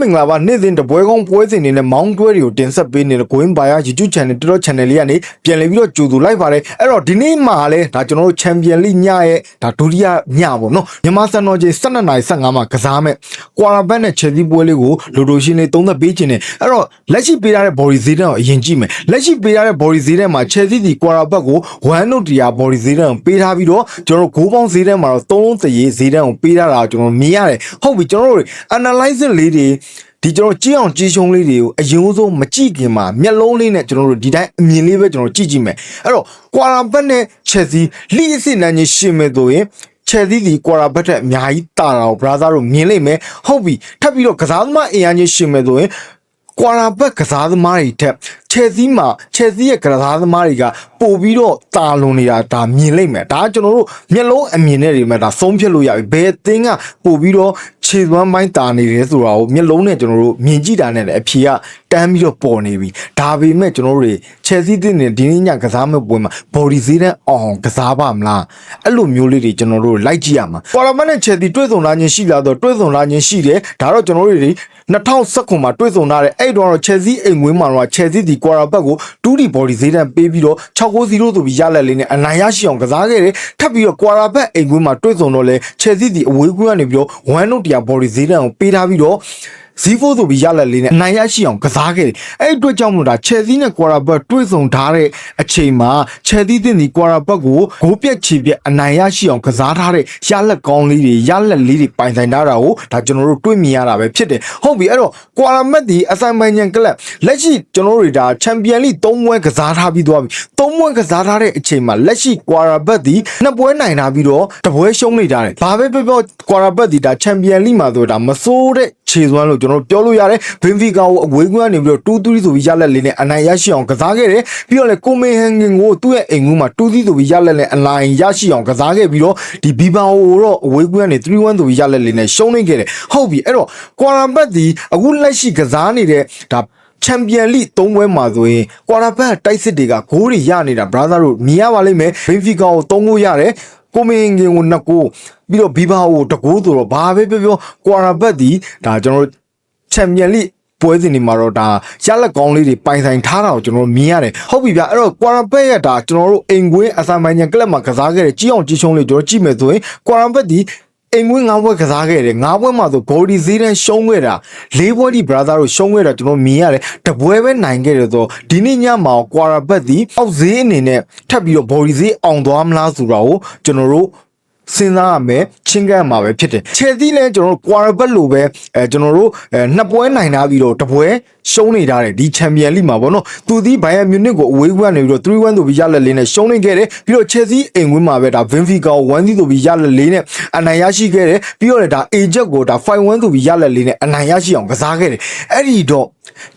မင်္ဂလာပါနေ့စဉ်တပွဲကောင်းပွဲစဉ်တွေနဲ့မောင်းတွဲတွေကိုတင်ဆက်ပေးနေတဲ့ Going Buyer YouTube Channel တော်တော် Channel လေးကနေပြန်လည်ပြီးတော့ကြိုဆိုလိုက်ပါတယ်အဲ့တော့ဒီနေ့မှာလည်းဒါကျွန်တော်တို့ Champion League ညရဲ့ဒါဒုတိယညပေါ့နော်မြန်မာစံတော်ချိန်12:15မှာကစားမဲ့ Quarterback နဲ့ Chelsea ပွဲလေးကိုလူတို့ရှင်းနေသုံးသက်ပေးခြင်းနဲ့အဲ့တော့လက်ရှိပေးထားတဲ့ body ဈေးတန်းကိုအရင်ကြည့်မယ်လက်ရှိပေးထားတဲ့ body ဈေးတန်းမှာ Chelsea ဒီ Quarterback ကို1နိုတရာ body ဈေးတန်းကိုပေးထားပြီးတော့ကျွန်တော်တို့ဂိုးပေါင်းဈေးတန်းမှာတော့သုံးလုံးတရေဈေးတန်းကိုပေးထားတာကိုကျွန်တော်မြင်ရတယ်ဟုတ်ပြီကျွန်တော်တို့ analysis လေးတွေဒီကျွန်တော်ကြည့်အောင်ကြည့်ရှုံးလေးတွေကိုအရင်ဆုံးမကြည့်ခင်မှာမျက်လုံးလေးနဲ့ကျွန်တော်တို့ဒီတိုင်းအမြင်လေးပဲကျွန်တော်ကြည့်ကြည့်မယ်အဲ့တော့ကွာရာဘတ်နဲ့ချက်စီလိအစ်စစ်နန်းချင်းရှင်းမယ်ဆိုရင်ချက်စီဒီကွာရာဘတ်ထက်အများကြီးတာတာကို brother တို့မြင်လိမ့်မယ်ဟုတ်ပြီထပ်ပြီးတော့ကစားသမားအင်အားချင်းရှင်းမယ်ဆိုရင်ကွာရာဘတ်ကစားသမားတွေထက်ချက်စီမှာချက်စီရဲ့ကစားသမားတွေကပို့ပြီးတော့တာလွန်နေတာဒါမြင်လိမ့်မယ်ဒါကကျွန်တော်တို့မျက်လုံးအမြင်နဲ့တွေမှာဒါဆုံးဖြတ်လို့ရပြီဘယ်အသင်းကပို့ပြီးတော့ခြေသွမ်းပိုင်းတာနေတယ်ဆိုတာကိုမျက်လုံးနဲ့ကျွန်တော်တို့မြင်ကြည့်တာနဲ့လည်းအဖြေကတန်းပြီးတော့ပေါ်နေပြီဒါပေမဲ့ကျွန်တော်တို့တွေချက်စီတင်နေဒီနေ့ညကစားမဲ့ပွဲမှာ body ဈေးတန်းအောင်ကစားပါမလားအဲ့လိုမျိုးလေးတွေကျွန်တော်တို့လိုက်ကြည့်ရမှာပေါ်လာမနဲ့ချက်စီတွေ့ဆုံလာခြင်းရှိလာတော့တွေ့ဆုံလာခြင်းရှိတယ်ဒါတော့ကျွန်တော်တို့တွေ2019မှာတွေ့ဆုံလာတဲ့အဲ့တော့ချက်စီအိမ်ဝင်းမှာတော့ချက်စီဒီကွာရာဘတ်ကိုတူးဒီ body ဈေးတန်းပေးပြီးတော့6-0ဆိုပြီးရလက်လေးနဲ့အနိုင်ရရှိအောင်ကစားခဲ့တယ်ထပ်ပြီးတော့ကွာရာဘတ်အိမ်ဝင်းမှာတွေ့ဆုံတော့လဲချက်စီဒီအဝေးကွင်းကနေပြီးတော့1နိုတရာ body ဈေးတန်းကိုပေးထားပြီးတော့ ဇီးဖိုးဆိုပြီးရလက်လေးနဲ့အနိုင်ရရှိအောင်ကစားခဲ့တယ်။အဲ့ဒီအတွက်ကြောင့်မို့ဒါချယ်ဆီနဲ့ကွာရာဘတ်တွေ့ဆုံထားတဲ့အချိန်မှာချယ်ဆီတင်ဒီကွာရာဘတ်ကိုဂိုးပြက်ချီပြက်အနိုင်ရရှိအောင်ကစားထားတဲ့ရလက်ကောင်းလေးတွေရလက်လေးတွေပိုင်ဆိုင်ထားတာကိုဒါကျွန်တော်တို့တွေ့မြင်ရတာပဲဖြစ်တယ်။ဟုတ်ပြီအဲ့တော့ကွာရာမတ်ဒီအဆိုင်ပိုင်းညံကလပ်လက်ရှိကျွန်တော်တို့တွေဒါချန်ပီယံလိ၃ပွဲကစားထားပြီးသွားပြီ။၃ပွဲကစားထားတဲ့အချိန်မှာလက်ရှိကွာရာဘတ်ဒီနှစ်ပွဲနိုင်ထားပြီးတော့တပွဲရှုံးနေကြတယ်။ဘာပဲပြောပြောကွာရာဘတ်ဒီဒါချန်ပီယံလိမှာဆိုတာမဆိုးတဲ့ ခြေစွမ်းလို့ကျွန်တော်ပြောလို့ရတယ်ဘင်ဖီကာကိုအဝေးကွင်းကနေပြီးတော့2-3ဆိုပြီးရလက်လေးနဲ့အနိုင်ရရှိအောင်ကစားခဲ့တယ်ပြီးတော့လေကိုမင်ဟန်ငင်ကိုသူ့ရဲ့အိမ်ကွင်းမှာ2-3ဆိုပြီးရလက်နဲ့အနိုင်ရရှိအောင်ကစားခဲ့ပြီးတော့ဒီဘီဘန်ဟိုတော့အဝေးကွင်းကနေ3-1ဆိုပြီးရလက်လေးနဲ့ရှုံးနေခဲ့တယ်ဟုတ်ပြီအဲ့တော့ကွာရမ်ဘတ်ဒီအခုလက်ရှိကစားနေတဲ့ဒါချန်ပီယံလိ၃ပွဲမှာဆိုရင်ကွာရာဘတ်တိုက်စစ်တွေကဂိုးတွေရနေတာ brother တို့မြင်ရပါလိမ့်မယ်ဘင်ဖီကာကို၃ဂိုးရတယ် ကိုမင်းငင်ကိုနှစ်ကိုပြီးတော့ဘီဘာကိုတကိုးဆိုတော့ဘာပဲပြောပြောကွာရာဘတ်ဒီဒါကျွန်တော်တို့ချန်ပီယံလိပွဲစဉ်တွေမှာတော့ဒါရလက်ကောင်းလေးတွေပိုင်ဆိုင်ထားတာကိုကျွန်တော်တို့မြင်ရတယ်ဟုတ်ပြီဗျအဲ့တော့ကွာရမ်ဘတ်ရဲ့ဒါကျွန်တော်တို့အိမ်ကွင်းအဆိုင်ပိုင်းညကလပ်မှာကစားခဲ့တဲ့ကြီးအောင်ကြီးချုံးလေးကျွန်တော်ကြည့်မယ်ဆိုရင်ကွာရမ်ဘတ်ဒီ အိမ်ဝင်ငါးဘွဲကစားခဲ့တယ်ငါးဘွဲမှာဆို body ဈေးတန်းရှုံးခဲ့တာလေးဘွဲဒီ brother တို့ရှုံးခဲ့တာကျွန်တော်မြင်ရတယ်တပွဲပဲနိုင်ခဲ့တယ်ဆိုဒီနေ့ညမှာကွာရဘတ်ဒီအောက်ဈေးအနေနဲ့ထပ်ပြီးတော့ body ဈေးအောင်သွားမလားဆိုတာကိုကျွန်တော်တို့ စဉ်းစားရမယ်ချင်းကပ်မှာပဲဖြစ်တယ်ချယ်သီးလဲကျွန်တော်တို့ quarterback လိုပဲအဲကျွန်တော်တို့အဲနှစ်ပွဲနိုင်ထားပြီးတော့တပွဲရှုံးနေထားတယ်ဒီချန်ပီယံလိမှာပေါ့နော်သူဒီဘိုင်ယန်မြူနစ်ကိုအဝေးကွန်းနေပြီးတော့3-1ဆိုပြီးရလက်လေးနဲ့ရှုံးနေခဲ့တယ်ပြီးတော့ချယ်သီးအိမ်ဝင်းမှာပဲဒါ Benfica ကို1-0ဆိုပြီးရလက်လေးနဲ့အနိုင်ရရှိခဲ့တယ်ပြီးတော့လည်းဒါ Ajax ကိုဒါ5-1ဆိုပြီးရလက်လေးနဲ့အနိုင်ရရှိအောင်ကစားခဲ့တယ်အဲ့ဒီတော့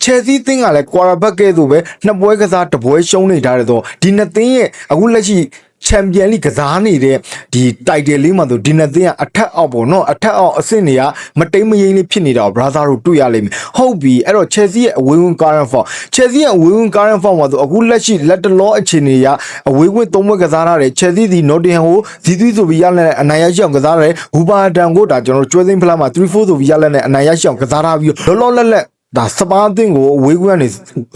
ချယ်ဆီသင်းကလည်း quarterback ကဲဆိုပဲနှစ်ပွဲကစားတစ်ပွဲရှုံးနေထားတယ်ဆိုဒီနှစ်သင်းရဲ့အခုလက်ရှိ ချန်ပီယံလိကစားနေတဲ့ဒီတိုက်တယ်လေးမှာဆိုဒီနှစ်သင်းကအထက်အောက်ပေါ့နော်အထက်အောက်အဆင့်တွေကမတိမ်မယိမ်းလေးဖြစ်နေတာကို brother တို့တွေ့ရလိမ့်မယ်ဟုတ်ပြီအဲ့တော့ Chelsea ရဲ့အဝေးဝင် current form Chelsea ရဲ့အဝေးဝင် current form မှာဆိုအခုလက်ရှိလက်တလောအခြေအနေရအဝေးဝင်သုံးပွဲကစားထားတယ် Chelsea ဒီ Nottingham ကိုဇီသွီးဆိုပြီးရလက်နဲ့အနိုင်ရရှိအောင်ကစားရတယ်ဘူပါတန်ကိုဒါကျွန်တော်ကျွဲသိမ်းဖလားမှာ3-4ဆိုပြီးရလက်နဲ့အနိုင်ရရှိအောင်ကစားထားပြီးလောလောလတ်လတ် ဒါစပါးအသင်းကိုအဝေးကွင်းကနေ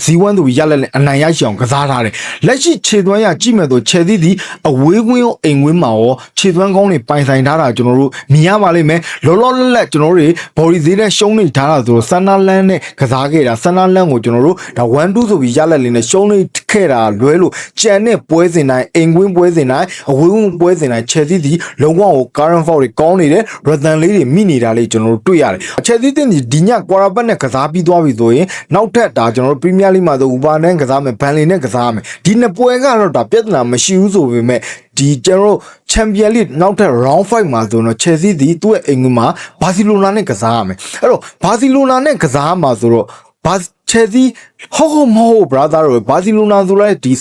ဇီဝမ်းသူရလက်နဲ့အနိုင်ရရှိအောင်ကစားထားတယ်လက်ရှိခြေသွမ်းရကြည့်မဲ့ဆိုခြေသီးသည်အဝေးကွင်းရောအိမ်ကွင်းမှာရောခြေသွမ်းကောင်းတွေပိုင်ဆိုင်ထားတာကျွန်တော်တို့မြင်ရပါလိမ့်မယ်လောလောလတ်လတ်ကျွန်တော်တို့ဘော်ဒီဈေးနဲ့ရှုံးနေထားတာဆိုတော့ဆန်နာလန်နဲ့ကစားခဲ့တာဆန်နာလန်ကိုကျွန်တော်တို့ဒါ1 2ဆိုပြီးရလက်လေးနဲ့ရှုံးနေခဲ့တာလွဲလို့ကြံတဲ့ပွဲစဉ်တိုင်းအိမ်ကွင်းပွဲစဉ်တိုင်းအဝေးကွင်းပွဲစဉ်တိုင်းခြေသီးသည်လုံးဝကို current fault တွေကောင်းနေတယ်ရတန်လေးတွေမိနေတာလေးကျွန်တော်တို့တွေ့ရတယ်ခြေသီးတင်ဒီညကွာရာဘတ်နဲ့ကစားပြီးသွားပြီဆိုရင်နောက်ထပ်ဒါကျွန်တော်တို့ပရီးမီးယားလိမှာဆိုဥပါနဲ့ကစားမယ်ဘန်လီနဲ့ကစားမယ်ဒီနှစ်ပွဲကတော့ဒါပြဿနာမရှိဘူးဆိုပေမဲ့ဒီကျွန်တော်တို့ချန်ပီယံလိနောက်ထပ် round 5မှာဆိုတော့ချယ်ဆီဒီသူ့ရဲ့အိမ်မှာဘာစီလိုနာနဲ့ကစားရမယ်အဲ့တော့ဘာစီလိုနာနဲ့ကစားမှာဆိုတော့ဘာ ချယ်ဆီဟောဟောမဟုတ် brother တို့ဘာစီလိုနာဆိုလိုက်ဒီ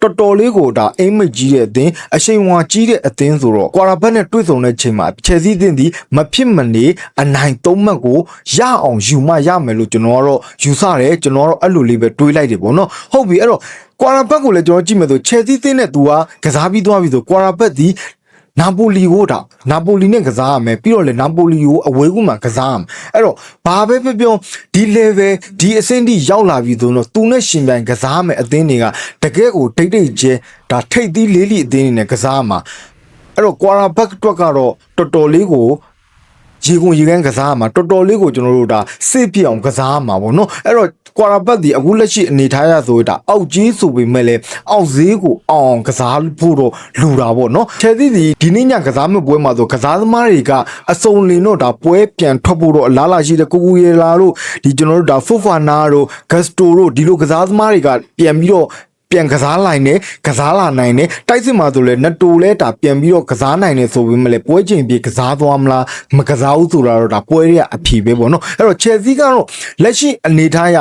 တော်တော်လေးကိုဒါအိမ်မိတ်ကြီးတဲ့အသင်းအရှိန်ဝါကြီးတဲ့အသင်းဆိုတော့ကွာရာဘတ်နဲ့တွေ့ဆုံတဲ့ချိန်မှာချယ်ဆီအသင်းဒီမဖြစ်မနေအနိုင်သုံးမှတ်ကိုရအောင်ယူမှရမယ်လို့ကျွန်တော်ကတော့ယူဆတယ်ကျွန်တော်ကတော့အဲ့လိုလေးပဲတွေးလိုက်တယ်ပေါ့နော်ဟုတ်ပြီအဲ့တော့ကွာရာဘတ်ကိုလည်းကျွန်တော်ကြည့်မယ်ဆိုချယ်ဆီသင်းနဲ့သူကကစားပြီးသွားပြီဆိုကွာရာဘတ်ဒီ နာပိုလီကိုဒါနာပိုလီနဲ့ကစားရမယ်ပြီးတော့လေနာပိုလီကိုအဝေးကူမှကစားရမယ်အဲ့တော့ဘာပဲပြောပြောဒီ level ဒီအဆင့်ထိရောက်လာပြီဆိုတော့သူနဲ့ရှင်ပြိုင်ကစားမယ်အသင်းတွေကတကယ်ကိုတိတ်တိတ်ကျဲဒါထိတ်သီးလေးလီအသင်းတွေနဲ့ကစားမှာအဲ့တော့ quarter back တွက်ကတော့တော်တော်လေးကို ရေကုန်ရေကန်းကစားမှာတော်တော်လေးကိုကျွန်တော်တို့ဒါစိတ်ပြအောင်ကစားမှာပေါ့နော်အဲ့တော့ကွာရာဘတ်ဒီအခုလက်ရှိအနေထားရဆိုတာအောက်ကြီးဆိုပေမဲ့လည်းအောက်ဈေးကိုအောင်ကစားဖို့တော့လူတာပေါ့နော်ချယ်သီဒီဒီနေ့ညကစားမဲ့ပွဲမှာဆိုကစားသမားတွေကအစုံလင်တော့ဒါပွဲပြန်ထွက်ဖို့တော့အလားလာရှိတဲ့ကိုကူရေလာတို့ဒီကျွန်တော်တို့ဒါဖူဖာနာတို့ဂတ်စတိုတို့ဒီလိုကစားသမားတွေကပြန်ပြီးတော့ ပြန်ကစားလိုက်နေကစားလာနိုင်နေတိုက်စစ်မှာဆိုလဲနတူလဲတာပြန်ပြီးတော့ကစားနိုင်နေဆိုပေမဲ့လည်းပွဲချိန်ပြေကစားသွားမလားမကစားဘူးဆိုတာတော့ဒါပွဲတွေကအဖြေပဲပေါ့နော်အဲ့တော့ Chelsea ကတော့လက်ရှိအနေထားရ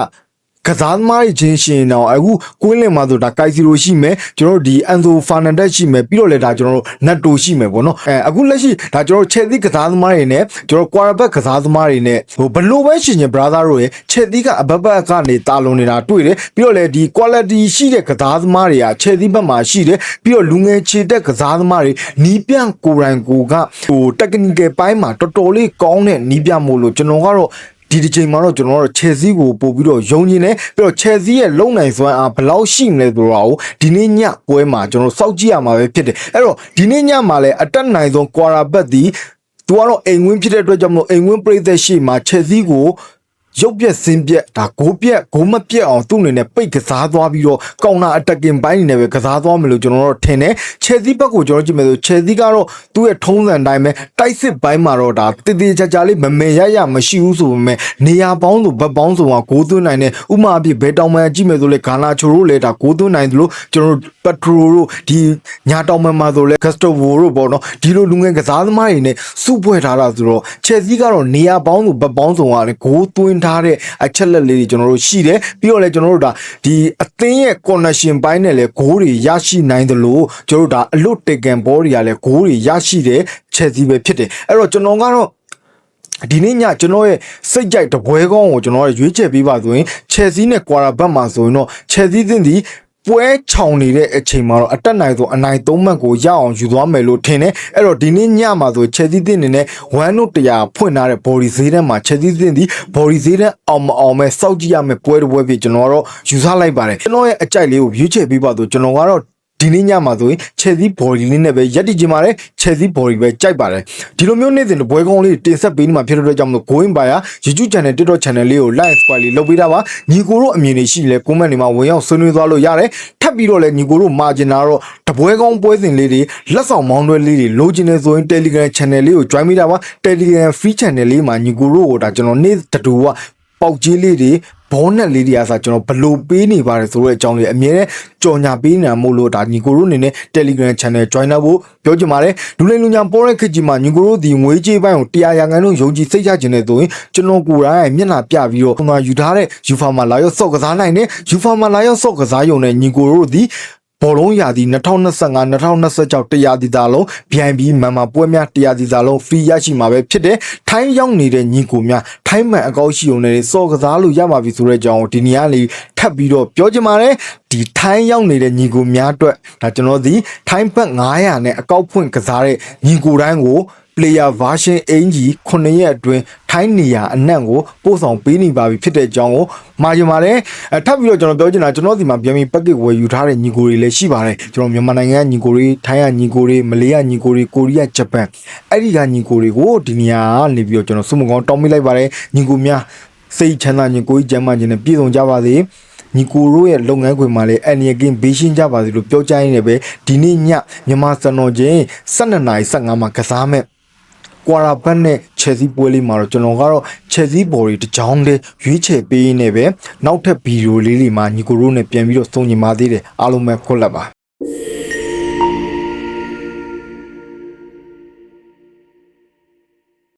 ကစားသမားတွေချင်းရှင်တော့အခုကွင်းလင်မှာဆိုဒါကိုက်စီရိုရှိမယ်ကျွန်တော်တို့ဒီအန်ဆိုဖာနန်ဒက်ရှိမယ်ပြီးတော့လည်းဒါကျွန်တော်တို့နတ်တိုရှိမယ်ပေါ့နော်အဲအခုလက်ရှိဒါကျွန်တော်တို့ Chelsea ကစားသမားတွေနဲ့ကျွန်တော် quarterback ကစားသမားတွေနဲ့ဟိုဘလို့ပဲရှင်ရှင် brother တို့ရဲ့ Chelsea ကအဘဘက်ကနေတာလွန်နေတာတွေ့တယ်ပြီးတော့လည်းဒီ quality ရှိတဲ့ကစားသမားတွေက Chelsea ဘက်မှာရှိတယ်ပြီးတော့လူငယ်ခြေတက်ကစားသမားတွေနီးပြန့်ကိုယ်တိုင်ကိုကဟို technical ပိုင်းမှာတော်တော်လေးကောင်းတဲ့နီးပြမို့လို့ကျွန်တော်ကတော့ ဒီဒီချိန်မှာတော့ကျွန်တော်တို့ Chelsea ကိုပို့ပြီးတော့ယုံကြည်နေပြီးတော့ Chelsea ရဲ့လုံနိုင်စွမ်းအားဘယ်လောက်ရှိမလဲဆိုတော့ဒီနေ့ညပွဲမှာကျွန်တော်စောင့်ကြည့်ရမှာပဲဖြစ်တယ်အဲ့တော့ဒီနေ့ညမှာလည်းအတက်နိုင်ဆုံး quarter back ဒီသူကတော့အိမ်ဝင်းဖြစ်တဲ့အတွက်ကြောင့်မလို့အိမ်ဝင်းပြိသက်ရှိမှာ Chelsea ကို ရုပ်ပြက်စင်းပြက်ဒါဂိုးပြက်ဂိုးမပြက်အောင်သူ့အနေနဲ့ပိတ်ကစားသွားပြီးတော့ကောင်နာအတက်ကင်ပိုင်းနေနဲ့ပဲကစားသွားမယ်လို့ကျွန်တော်တို့ထင်တယ်။ Chelsea ဘက်ကိုကျွန်တော်ကြည့်မယ်ဆို Chelsea ကတော့သူ့ရဲ့ထုံးစံတိုင်းပဲတိုက်စစ်ပိုင်းမှာတော့ဒါတည်တည်ချာချာလေးမမေရရမရှိဘူးဆိုပေမဲ့နေရာပေါင်းစုဘက်ပေါင်းစုကဂိုးသွင်းနိုင်တဲ့ဥမာအဖြစ်ဘယ်တောင်မှန်ကြည့်မယ်ဆိုလေဂါနာချိုတို့လည်းဒါဂိုးသွင်းနိုင်သလိုကျွန်တော်တို့ပက်ထရိုတို့ဒီညာတောင်မှန်မှာဆိုလေဂတ်စတိုဗိုတို့ပေါ့နော်ဒီလိုလူငယ်ကစားသမားတွေနဲ့စုဖွဲ့ထားတာဆိုတော့ Chelsea ကတော့နေရာပေါင်းစုဘက်ပေါင်းစုကလည်းဂိုးသွင်းထားတဲ့အချက်လက်လေးတွေကျွန်တော်တို့ရှိတယ်ပြီးတော့လည်းကျွန်တော်တို့ဒါဒီအသင်းရဲ့ connection ပိုင်းနဲ့လည်းဂိုးတွေရရှိနိုင်သလိုကျွန်တော်တို့ဒါအလွတ်တေကန်ဘောတွေကလည်းဂိုးတွေရရှိတဲ့ Chelsea ပဲဖြစ်တယ်အဲ့တော့ကျွန်တော်ကတော့ဒီနေ့ညကျွန်တော်ရဲ့စိတ်ကြိုက်တပွဲကောင်းကိုကျွန်တော်ရွေးချယ်ပေးပါဆိုရင် Chelsea နဲ့ Quarter Back မှာဆိုရင်တော့ Chelsea သင်းဒီ ပွဲချောင်နေတဲ့အချိန်မှာတော့အတက်နိုင်ဆုံးအနိုင်သုံးမှတ်ကိုရအောင်ယူသွားမယ်လို့ထင်တယ်အဲ့တော့ဒီနေ့ညမှာဆို Chelsea သင်းနေနဲ့1တို့100ဖွင့်ထားတဲ့ body ဈေးထဲမှာ Chelsea သင်းဒီ body ဈေးထဲအောင်မအောင်မဲ့စောက်ကြည့်ရမယ်ပွဲတစ်ပွဲဖြစ်ကျွန်တော်ကတော့ယူဆလိုက်ပါတယ်ကျွန်တော်ရဲ့အကြိုက်လေးကိုရွေးချယ်ပေးပါဆိုကျွန်တော်ကတော့ ဒီနေ့ညမှာဆိုရင် Chelsea body လေးနဲ့ပဲရက်တည်ကြပါတယ် Chelsea body ပဲကြိုက်ပါတယ်ဒီလိုမျိုးနေ့စဉ်ဘွဲကောင်းလေးတင်ဆက်ပေးနေမှာဖြစ်တဲ့အတွက်ကြောင့်မလို့ going by YouTube channel TikTok channel လေးကို like subscribe လေးလုပ်ပေးတာပါညီကိုတို့အမြင်တွေရှိလဲ comment တွေမှာဝင်ရောက်ဆွေးနွေးသွားလို့ရတယ်ထပ်ပြီးတော့လဲညီကိုတို့မှာကျင်တာတော့တပွဲကောင်းပွဲစဉ်လေးတွေလက်ဆောင်မောင်းတွဲလေးတွေလိုချင်နေဆိုရင် Telegram channel လေးကို join မိတာပါ Telegram free channel လေးမှာညီကိုတို့ကိုဒါကျွန်တော်နေ့တူက ပေါက်ကြီးလေးတွေဘောနက်လေးတွေအားဆိုကျွန်တော်ဘလို့ပေးနေပါတယ်ဆိုတဲ့အကြောင်းလေးအမြဲတမ်းကြော်ညာပေးနေတာမို့လို့ဒါညီကိုတို့အနေနဲ့ Telegram channel join လုပ်ဖို့ပြောချင်ပါတယ်လူလိမ်လူညာပေါ်တဲ့ခက်ကြီးမှာညီကိုတို့ဒီငွေကြေးပိုင်းကိုတရားရငန်းလုံးယုံကြည်စိတ်ချခြင်းနဲ့ဆိုရင်ကျွန်တော်ကိုယ်တိုင်မျက်နှာပြပြီးတော့ခုနယူထားတဲ့ UFA မှာလာရောက်စော့ကစားနိုင်တယ် UFA မှာလာရောက်စော့ကစားရုံနဲ့ညီကိုတို့ဒီ ဘောလုံးရာသီ2025 2026တရားဒီတာလုံး VIP မန်မာပွဲများတရားဒီတာလုံး free ရရှိမှာပဲဖြစ်တယ်။ထိုင်းရောက်နေတဲ့ညီကိုများထိုင်းမှန်အကောက်ရှိုံနဲ့စော်ကစားလို့ရပါပြီဆိုတဲ့အကြောင်းကိုဒီနေရာလေးထပ်ပြီးတော့ပြောချင်ပါတယ်။ဒီထိုင်းရောက်နေတဲ့ညီကိုများအတွက်ဒါကျွန်တော်ဒီထိုင်းဘက်900နဲ့အကောက်ဖွင့်ကစားတဲ့ညီကိုတိုင်းကို player version အင်ကြီး9ရက်အတွင်းထိုင်းနေရာအနှံ့ကိုပို့ဆောင်ပေးနေပါပြီဖြစ်တဲ့အကြောင်းကိုမှာကြပါတယ်အဲထပ်ပြီးတော့ကျွန်တော်ပြောချင်တာကျွန်တော်ဒီမှာပြန်ပြီး package ဝယ်ယူထားတဲ့ညီကိုတွေလည်းရှိပါတယ်ကျွန်တော်မြန်မာနိုင်ငံကညီကိုတွေထိုင်းကညီကိုတွေမလေးကညီကိုတွေကိုရီးယားဂျပန်အဲ့ဒီကညီကိုတွေကိုဒီနေရာကနေပြီးတော့ကျွန်တော်စုမကောင်းတောင်းပေးလိုက်ပါတယ်ညီကိုများစိတ်ချမ်းသာခြင်းကိုယ်ကြီးကျမ်းမာခြင်းနဲ့ပြည့်စုံကြပါစေညီကိုတို့ရဲ့လုပ်ငန်းခွင်မှာလည်းအန်ရကင်းဘေးရှင်းကြပါစေလို့ပြောကြရင်းနဲ့ပဲဒီနေ့ညမြန်မာစံတော်ချင်း12:15မှာကစားမဲ့ ကွာရာဘတ်နဲ့ချယ်ဆီပွဲလေးမှာတော့ကျွန်တော်ကတော့ချယ်ဆီဘော်ရီတစ်ချောင်းလေးရွေးချယ်ပေးနေပဲနောက်ထပ်ဗီဒီယိုလေးတွေမှာညီကိုတို့နဲ့ပြန်ပြီးတော့စုံညီပါသေးတယ်အားလုံးပဲခွတ်လက်ပါ